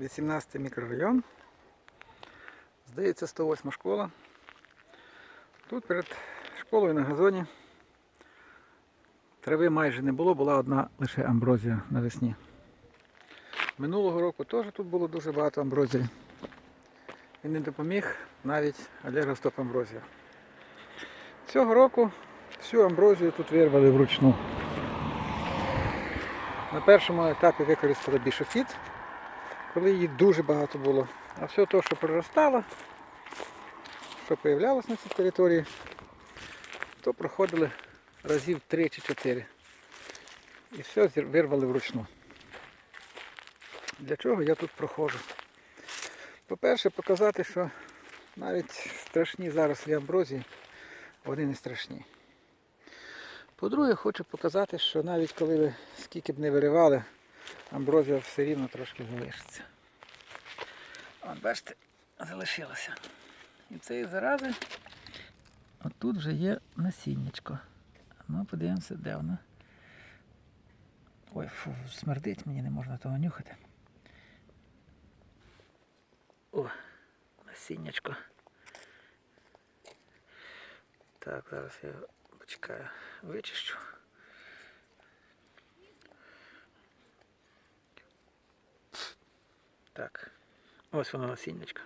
18 мікрорайон. Здається, 108 школа. Тут перед школою на газоні трави майже не було, була одна лише амброзія навесні. Минулого року теж тут було дуже багато амброзії. І не допоміг навіть алергостоп амброзія. Цього року всю амброзію тут вирвали вручну. На першому етапі використали бішофіт, коли її дуже багато було. А все те, що проростало, що появлялось на цій території, то проходили разів 3 чи 4. І все вирвали вручну. Для чого я тут проходжу? По-перше, показати, що навіть страшні зарослі амброзії, вони не страшні. По-друге, хочу показати, що навіть коли ви скільки б не виривали, амброзія все рівно трошки залишиться. От бачите, залишилося. І цієї зарази отут вже є насіннячко. Ну, подивимося, де воно. Ой, фу, смердить, мені не можна того нюхати. О, насіннячко. Так, зараз я почекаю, вичищу. Так, ось воно насіннячко.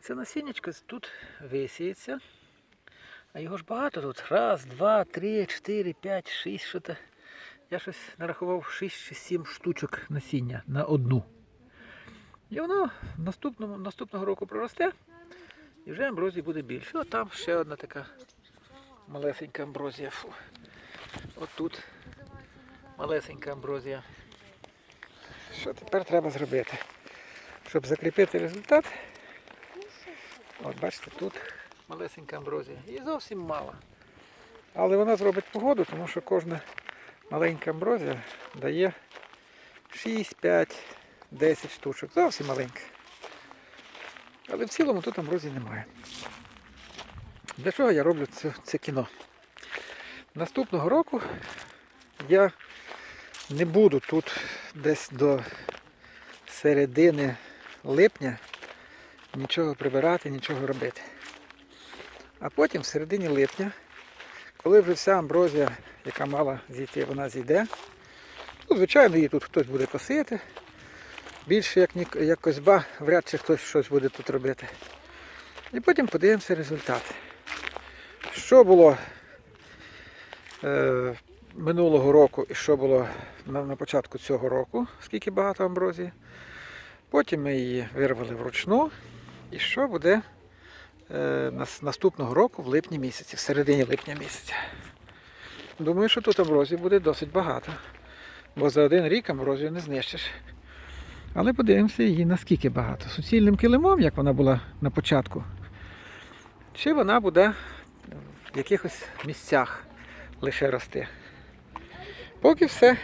Це насіннячко тут висіється. А його ж багато тут. Раз, два, три, чотири, п'ять, шість, що то. Я щось нарахував 6 чи 7 штучок насіння на одну. І воно наступному, наступного року проросте, і вже амброзії буде більше. О, там ще одна така малесенька амброзія. Фу. От малесенька амброзія. Що тепер треба зробити? Щоб закріпити результат. От бачите, тут малесенька амброзія. І зовсім мало. Але вона зробить погоду, тому що кожна маленька амброзія дає 6, 5, 10 штучок. Зовсім маленька. Але в цілому тут амброзії немає. Для чого я роблю це, це кіно? Наступного року я не буду тут десь до середини липня нічого прибирати, нічого робити. А потім в середині липня, коли вже вся амброзія, яка мала зійти, вона зійде. Ну, звичайно, її тут хтось буде косити. Більше як, ні- як козьба, вряд чи хтось щось буде тут робити. І потім подивимося результат. Що було е, минулого року і що було на, початку цього року, скільки багато амброзії. Потім ми її вирвали вручну. І що буде е, нас- наступного року в липні місяці, в середині липня місяця. Думаю, що тут амброзії буде досить багато. Бо за один рік амброзію не знищиш. Але подивимося її наскільки багато. Суцільним килимом, як вона була на початку, чи вона буде в якихось місцях лише рости. Поки все.